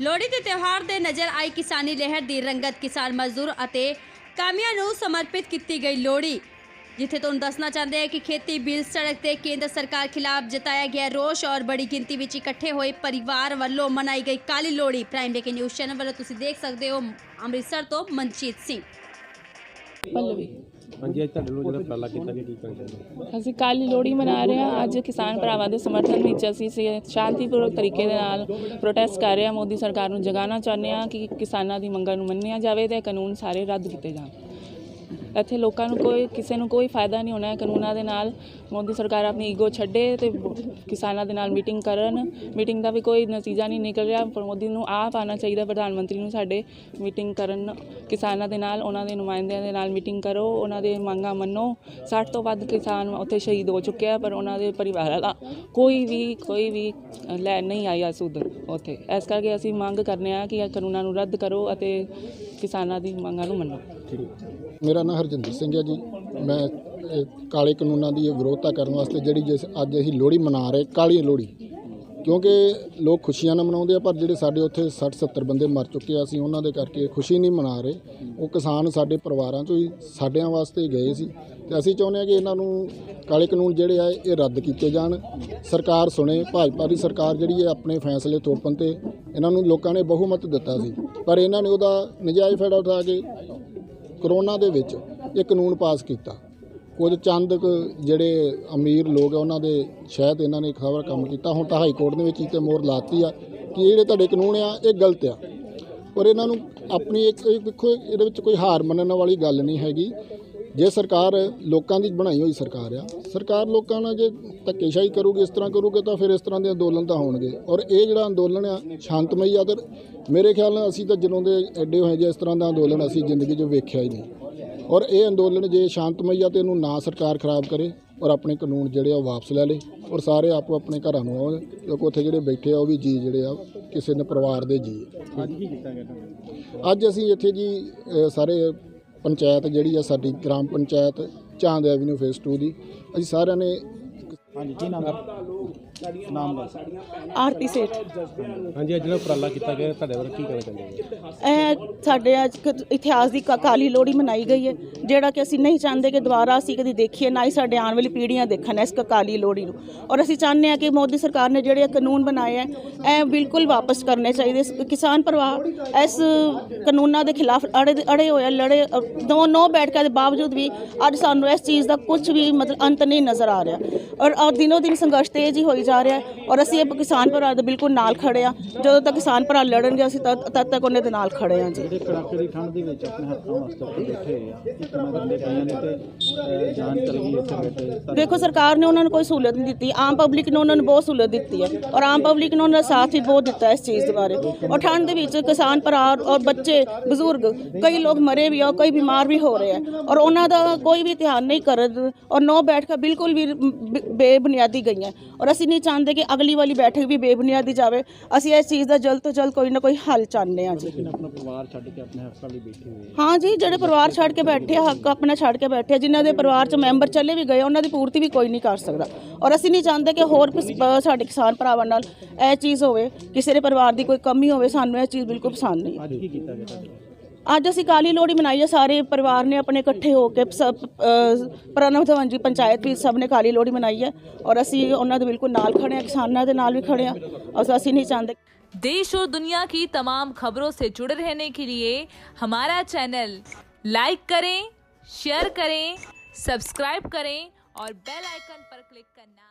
ਲੋਹੜੀ ਦੇ ਤਿਉਹਾਰ ਦੇ ਨਜ਼ਰ ਆਈ ਕਿਸਾਨੀ ਲਹਿਰ ਦੀ ਰੰਗਤ ਕਿਸਾਨ ਮਜ਼ਦੂਰ ਅਤੇ ਕਾਮਿਆਂ ਨੂੰ ਸਮਰਪਿਤ ਕੀਤੀ ਗਈ ਲੋਹੜੀ। ਜਿੱਥੇ ਤੁਹਾਨੂੰ ਦੱਸਣਾ ਚਾਹੁੰਦੇ ਹਾਂ ਕਿ ਖੇਤੀ ਬਿੱਲ ਸੜਕ ਤੇ ਕੇਂਦਰ ਸਰਕਾਰ ਖਿਲਾਫ ਜਤਾਇਆ ਗਿਆ ਰੋਸ਼ ਔਰ ਬੜੀ ਗਿਣਤੀ ਵਿੱਚ ਇਕੱਠੇ ਹੋਏ ਪਰਿਵਾਰ ਵੱਲੋਂ ਮਨਾਈ ਗਈ ਕਾਲੀ Lohri. Prime breaking news channel ਵੱਲੋਂ ਤੁਸੀਂ ਦੇਖ ਸਕਦੇ ਹੋ ਅੰਮ੍ਰਿਤਸਰ ਤੋਂ ਮਨਜੀਤ ਸਿੰਘ। ਪੱਲਵੀ। ਹਾਂਜੀ, ਅੱਜ ਤੁਹਾਡੇ ਵੱਲੋਂ ਜਿਹੜਾ ਉਪਰਾਲਾ ਕੀਤਾ ਗਿਆ ਕੀ ਕਹਿਣਾ ਚਾਹੁੰਦੇ ਅਸੀਂ ਕਾਲੀ ਲੋਹੜੀ ਮਨਾ ਰਹੇ ਹਾਂ। ਅੱਜ ਕਿਸਾਨ ਭਰਾਵਾਂ ਦੇ ਸਮਰਥਨ ਵਿੱਚ ਅਸੀਂ ਸੇ- ਸ਼ਾਂਤੀਪੂਰਵਕ ਤਰੀਕੇ ਦੇ ਨਾਲ ਪ੍ਰੋਟੈਸਟ ਕਰ ਰਹੇ ਹਾਂ। ਮੋਦੀ ਸਰਕਾਰ ਨੂੰ ਜਗਾਉਣਾ ਚਾਹੁੰਦੇ ਹਾਂ ਕਿ ਕਿਸਾਨਾਂ ਦੀ ਮੰਗਾਂ ਨੂੰ ਮੰਨਿਆ ਜਾਵੇ ਤੇ ਕਾਨੂੰਨ ਸਾਰੇ ਰੱਦ ਕੀਤੇ ਜਾਣ। ਇੱਥੇ ਲੋਕਾਂ ਨੂੰ ਕੋਈ, ਕਿਸੇ ਨੂੰ ਕੋਈ ਫਾਇਦਾ ਨਹੀਂ ਹੋਣਾ ਹੈ ਕਾਨੂੰਨਾਂ ਦੇ ਨਾਲ। ਮੋਦੀ ਸਰਕਾਰ ਆਪਣੀ ਈਗੋ ਛੱਡੇ ਤੇ ਕਿਸਾਨਾਂ ਦੇ ਨਾਲ ਮੀਟਿੰਗ ਕਰਨ। ਮੀਟਿੰਗ ਦਾ ਵੀ ਕੋਈ ਨਤੀਜਾ ਨਹੀਂ ਨਿਕਲ ਰਿਹਾ। ਪਰ ਮੋਦੀ ਨੂੰ ਆਪ ਆਉਣਾ ਚਾਹੀਦਾ। ਪ੍ਰਧਾਨ ਮੰਤਰੀ ਨੂੰ ਸਾਡੇ ਮੀਟਿੰਗ ਕਰਨ, ਕਿਸਾਨਾਂ ਦੇ ਨਾਲ, ਉਹਨਾਂ ਦੇ ਨੁਮਾਇੰਦਿਆਂ ਦੇ ਨਾਲ ਮੀਟਿੰਗ ਕਰੋ। ਉਹਨਾਂ ਦੇ ਮੰਗਾਂ ਮੰਨੋ। 60 ਤੋਂ ਵੱਧ ਕਿਸਾਨ ਉੱਥੇ ਸ਼ਹੀਦ ਹੋ ਚੁੱਕੇ ਆ, ਪਰ ਉਹਨਾਂ ਦੇ ਪਰਿਵਾਰਾਂ ਦਾ ਕੋਈ ਵੀ ਕੋਈ ਵੀ ਲੈ ਨਹੀਂ ਆਇਆ ਸੁਧ ਉੱਥੇ। ਇਸ ਕਰਕੇ ਅਸੀਂ ਮੰਗ ਕਰਨੇ ਆ ਕਿ ਇਹ ਕਾਨੂੰਨਾਂ ਨੂੰ ਰੱਦ ਕਰੋ ਅਤੇ ਕਿਸਾਨਾਂ ਦੀ ਮੰਗਾਂ ਨੂੰ ਮੰਨੋ। ਮੇਰਾ ਨਾਮ ਹਰਜਿੰਦਰ ਸਿੰਘ ਹੈ ਜੀ। ਮੈਂ, ਇਹ ਕਾਲੇ ਕਾਨੂੰਨਾਂ ਦੀ ਇਹ ਵਿਰੋਧਤਾ ਕਰਨ ਵਾਸਤੇ ਜਿਹੜੀ ਜਿਸ ਅੱਜ ਅਸੀਂ ਲੋਹੜੀ ਮਨਾ ਰਹੇ ਕਾਲੀ ਲੋਹੜੀ। ਕਿਉਂਕਿ ਲੋਕ ਖੁਸ਼ੀਆਂ ਨਾਲ ਮਨਾਉਂਦੇ ਆ, ਪਰ ਜਿਹੜੇ ਸਾਡੇ ਉੱਥੇ 60 70 ਬੰਦੇ ਮਰ ਚੁੱਕੇ ਆ, ਅਸੀਂ ਉਹਨਾਂ ਦੇ ਕਰਕੇ ਖੁਸ਼ੀ ਨਹੀਂ ਮਨਾ ਰਹੇ। ਉਹ ਕਿਸਾਨ ਸਾਡੇ ਪਰਿਵਾਰਾਂ ਚੋਂ ਹੀ ਸਾਡਿਆਂ ਵਾਸਤੇ ਗਏ ਸੀ। ਤੇ ਅਸੀਂ ਚਾਹੁੰਦੇ ਆ ਕਿ ਇਹਨਾਂ ਨੂੰ ਕਾਲੇ ਕਾਨੂੰਨ ਜਿਹੜੇ ਆ, ਇਹ ਰੱਦ ਕੀਤੇ ਜਾਣ। ਸਰਕਾਰ ਸੁਣੇ, ਭਾਜਪਾ ਦੀ ਸਰਕਾਰ ਜਿਹੜੀ ਹੈ ਆਪਣੇ ਫੈਸਲੇ ਤੋਪਣ ਤੇ ਇਹਨਾਂ ਨੂੰ ਲੋਕਾਂ ਨੇ ਬਹੁਮਤ ਦਿੱਤਾ ਸੀ। ਪਰ ਇਹਨਾਂ ਨੇ ਉਹਦਾ ਨਜਾਇਜ਼ ਫਾਇਦਾ ਉਠਾ ਕੇ ਕਰੋਨਾ ਦੇ ਵਿੱਚ ਇਹ ਕਾਨੂੰਨ ਪਾਸ ਕੀਤਾ। ਕੁਝ ਚੰਦ ਕੁ ਜਿਹੜੇ ਅਮੀਰ ਲੋਕ ਆ, ਉਹਨਾਂ ਦੇ ਸ਼ਾਇਦ ਇਹਨਾਂ ਨੇ ਖਬਰ ਕੰਮ ਕੀਤਾ। ਹੁਣ ਤਾਂ ਹਾਈ ਕੋਰਟ ਦੇ ਵਿੱਚ ਹੀ ਤੇ ਮੋਹਰ ਲਾਤੀ ਆ ਕਿ ਇਹ ਜਿਹੜੇ ਤੁਹਾਡੇ ਕਾਨੂੰਨ ਆ, ਇਹ ਗਲਤ ਆ। ਪਰ ਇਹਨਾਂ ਨੂੰ ਆਪਣੀ ਇੱਕ ਇੱਕ ਦੇਖੋ, ਇਹਦੇ ਵਿੱਚ ਕੋਈ ਹਾਰ ਮੰਨਣ ਵਾਲੀ ਗੱਲ ਨਹੀਂ ਹੈਗੀ। ਜੇ ਸਰਕਾਰ ਲੋਕਾਂ ਦੀ ਬਣਾਈ ਹੋਈ ਸਰਕਾਰ ਆ ਸਰਕਾਰ ਲੋਕਾਂ ਨਾਲ ਜੇ ਧੱਕੇਸ਼ਾਹੀ ਕਰੂਗੀ ਇਸ ਤਰ੍ਹਾਂ ਕਰੂਗੇ ਤਾਂ ਫਿਰ ਇਸ ਤਰ੍ਹਾਂ ਦੇ ਅੰਦੋਲਨ ਤਾਂ ਹੋਣਗੇ। ਔਰ ਇਹ ਜਿਹੜਾ ਅੰਦੋਲਨ ਆ ਸ਼ਾਂਤਮਈ ਆ ਤੇ ਮੇਰੇ ਖਿਆਲ ਨਾਲ ਅਸੀਂ ਤਾਂ ਜਦੋਂ ਦੇ ਐਡੇ ਹੋਏ ਜੇ ਇਸ ਤਰ੍ਹਾਂ ਦਾ ਅੰਦੋਲਨ ਅਸੀਂ ਜ਼ਿੰਦਗੀ 'ਚ ਵੇਖਿਆ ਹੀ ਨਹੀਂ। ਔਰ ਇਹ ਅੰਦੋਲਨ ਜੇ ਸ਼ਾਂਤਮਈ ਆ ਤੇ ਇਹਨੂੰ ਨਾ ਸਰਕਾਰ ਖਰਾਬ ਕਰੇ ਔਰ ਆਪਣੇ ਕਾਨੂੰਨ ਜਿਹੜੇ ਆ ਵਾਪਸ ਲੈ ਲੇ ਔਰ ਸਾਰੇ ਆਪੋ ਆਪਣੇ ਘਰਾਂ ਨੂੰ ਆਉਣ ਕਿਉਂਕਿ ਉੱਥੇ ਜਿਹੜੇ ਬੈਠੇ ਆ ਉਹ ਵੀ ਜੀ ਜਿਹੜੇ ਆ ਕਿਸੇ ਨੇ ਪਰਿਵਾਰ ਦੇ ਜੀ। ਅੱਜ ਕੀ ਕੀਤਾ ਗਿਆ ਅੱਜ ਅਸੀਂ ਇੱਥੇ ਜੀ ਸਾਰੇ ਪੰਚਾਇਤ ਜਿਹੜੀ ਆ ਸਾਡੀ ਗ੍ਰਾਮ ਪੰਚਾਇਤ ਚਾਂਦ ਐਵਨਿਊ ਫੇਸ 2 ਦੀ। ਅਸੀਂ ਸਾਰਿਆਂ ਨੇ ਹਾਂਜੀ, ਕੀ ਨਾਮ ਹੈ? ਨਾਮ ਦੱਸ। ਆਰਤੀ ਸੇਠ। ਹਾਂਜੀ ਅੱਜ ਜਿਹੜਾ ਉਪਰਾਲਾ ਕੀਤਾ ਗਿਆ ਤੁਹਾਡੇ ਵੱਲੋਂ ਕੀ ਕਹਿਣਾ ਚਾਹੁੰਦੇ ਹੋ? ਇਹ ਸਾਡੇ ਅੱਜ ਕ- ਇਤਿਹਾਸ ਦੀ ਕ- ਕਾਲੀ ਲੋਹੜੀ ਮਨਾਈ ਗਈ ਹੈ ਜਿਹੜਾ ਕਿ ਅਸੀਂ ਨਹੀਂ ਚਾਹੁੰਦੇ ਕਿ ਦੁਬਾਰਾ ਅਸੀਂ ਕਦੀ ਦੇਖੀਏ ਨਾ ਹੀ ਸਾਡੇ ਆਉਣ ਵਾਲੀ ਪੀੜ੍ਹੀਆਂ ਦੇਖਣ ਇਸ ਕ- ਕਾਲੀ ਲੋਹੜੀ ਨੂੰ। ਔਰ ਅਸੀਂ ਚਾਹੁੰਦੇ ਹਾਂ ਕਿ ਮੋਦੀ ਸਰਕਾਰ ਨੇ ਜਿਹੜੇ ਇਹ ਕਾਨੂੰਨ ਬਣਾਏ ਹੈ ਇਹ ਬਿਲਕੁਲ ਵਾਪਸ ਕਰਨੇ ਚਾਹੀਦੇ ਕਿਸਾਨ ਪਰਿਵਾਰ ਇਸ ਕਾਨੂੰਨਾਂ ਦੇ ਖਿਲਾਫ ਅੜੇ ਅੜੇ ਹੋਏ ਆ, ਲੜੇ ਅ, ਦੋ ਨੋ ਬੈਠਕਾਂ ਦੇ ਬਾਵਜੂਦ ਵੀ ਅੱਜ ਸਾਨੂੰ ਇਸ ਚੀਜ਼ ਦਾ ਕੁਝ ਵੀ ਮਤਲਬ ਅੰਤ ਨਹੀਂ ਨਜ਼ਰ ਆ ਰਿਹਾ। ਔਰ ਔਰ ਦਿਨੋ ਦਿਨ ਸੰਘਰਸ਼ ਤੇਜ਼ ਹੀ ਹੋਈ ਜਾ ਰਿਹਾ ਹੈ ਔਰ ਅਸੀਂ ਇਹ ਕਿਸਾਨ ਭਰਾ ਦੇ ਬਿਲਕੁਲ ਨਾਲ ਖੜੇ ਆ ਜਦੋਂ ਤੱਕ ਕਿਸਾਨ ਭਰਾ ਲੜਨਗੇ ਅਸੀਂ ਤਦ ਤਦ ਤੱਕ ਉਹਨਾਂ ਦੇ ਨਾਲ ਖੜੇ ਆ ਜੀ। ਜਿਹੜੇ ਕੜਾਕੇ ਦੀ ਠੰਡ ਦੇ ਵਿੱਚ ਆਪਣੇ ਹੱਥਾਂ ਵਾਸਤੇ ਉੱਤੇ ਬੈਠੇ ਹੋਏ ਆ ਕੀ ਕਹਿਣਾ ਚਾਹੁੰਦੇ ਪਈਆਂ ਨੇ ਤੇ ਅਹ, ਜਾਨ ਚਲ ਗਈ ਇੱਥੇ ਬੈਠੇ ਦੇਖੋ ਸਰਕਾਰ ਨੇ ਉਹਨਾਂ ਨੂੰ ਕੋਈ ਸਹੂਲਤ ਨਹੀਂ ਦਿੱਤੀ। ਆਮ ਪਬਲਿਕ ਨੇ ਉਹਨਾਂ ਨੂੰ ਬਹੁਤ ਸਹੂਲਤ ਦਿੱਤੀ ਹੈ ਔਰ ਆਮ ਪਬਲਿਕ ਨੇ ਉਹਨਾਂ ਦਾ ਸਾਥ ਵੀ ਬਹੁਤ ਦਿੱਤਾ ਇਸ ਚੀਜ਼ ਦੇ ਬਾਰੇ। ਔਰ ਠੰਡ ਦੇ ਵਿੱਚ ਕਿਸਾਨ ਭਰਾ ਔਰ ਬੱਚੇ ਬਜ਼ੁਰਗ ਕਈ ਲੋਕ ਮਰੇ ਵੀ ਆ ਕਈ ਬਿਮਾਰ ਵੀ ਹੋ ਰਹੇ ਆ। ਔਰ ਉਹਨਾਂ ਦਾ ਕੋਈ ਵੀ ਧਿਆਨ ਨਹੀਂ ਕਰਦ ਔਰ ਨੋ ਬੈਠਕਾਂ ਬਿਲਕੁਲ ਵੀ ਬ- ਬੇਬੁਨਿਆਦੀ ਗਈਆਂ। ਔਰ ਅਸੀਂ ਨਹੀਂ ਚਾਹੁੰਦੇ ਕਿ ਅਗਲੀ ਵਾਲੀ ਬੈਠਕ ਵੀ ਬੇਬੁਨਿਆਦੀ ਜਾਵੇ। ਅਸੀਂ ਇਸ ਚੀਜ਼ ਦਾ ਜਲਦ ਤੋਂ ਜਲਦ ਕੋਈ ਨਾ ਕੋਈ ਹੱਲ ਚਾਹੁੰਦੇ ਹਾਂ ਜੀ। ਆਪਣਾ ਪਰਿਵਾਰ ਛੱਡ ਕੇ ਆਪਣੇ ਹੱਕਾਂ ਲਈ ਬੈਠੇ ਹੋਏ ਹਾਂ ਜੀ ਜਿਹੜੇ ਪਰਿਵਾਰ ਛੱਡ ਕੇ ਬੈਠੇ ਆ ਹੱਕ ਆਪਣਾ ਛੱਡ ਕੇ ਬੈਠੇ ਆ ਜਿਨ੍ਹਾਂ ਦੇ ਪਰਿਵਾਰ ਚ ਮੈਂਬਰ ਚਲੇ ਵੀ ਗਏ ਉਹਨਾਂ ਦੀ ਪੂਰਤੀ ਵੀ ਕੋਈ ਨਹੀਂ ਕਰ ਸਕਦਾ। ਔਰ ਅਸੀਂ ਨਹੀਂ ਚਾਹੁੰਦੇ ਕਿ ਹੋਰ ਕਿਸ- ਅ, ਸਾਡੇ ਕਿਸਾਨ ਭਰਾਵਾਂ ਨਾਲ ਇਹ ਚੀਜ਼ ਹੋਵੇ ਕਿਸੇ ਦੇ ਪਰਿਵਾਰ ਦੀ ਕੋਈ ਕਮੀ ਹੋਵੇ ਸਾਨੂੰ ਇਹ ਚੀਜ਼ ਬਿਲਕੁਲ ਪਸੰਦ ਨਹੀਂ। ਅੱਜ ਕੀ ਕੀਤਾ ਗਿਆ ਤੁਹਾਡੇ? ਅੱਜ ਅਸੀਂ ਕਾਲੀ ਲੋਹੜੀ ਮਨਾਈ ਹੈ ਸਾਰੇ ਪਰਿਵਾਰ ਨੇ ਆਪਣੇ ਇਕੱਠੇ ਹੋ ਕੇ ਸਭ ਅ, ਪ੍ਰਣਵ ਧਵਨ ਜੀ ਪੰਚਾਇਤ ਵੀ ਸਭ ਨੇ ਕਾਲੀ ਲੋਹੜੀ ਮਨਾਈ ਹੈ ਔਰ ਅਸੀਂ ਉਹਨਾਂ ਦੇ ਬਿਲਕੁਲ ਨਾਲ ਖੜੇ ਹਾਂ ਕਿਸਾਨਾਂ ਦੇ ਨਾਲ ਵੀ ਖੜੇ ਹਾਂ ਔਰ ਅਸੀਂ ਨਹੀਂ ਚਾਹੁੰਦੇ देश और दुनिया की तमाम खबरों से जुड़े रहने के लिए हमारा चैनल लाइक करें शेयर करें सब्सक्राइब करें और बेल आइकन पर क्लिक करना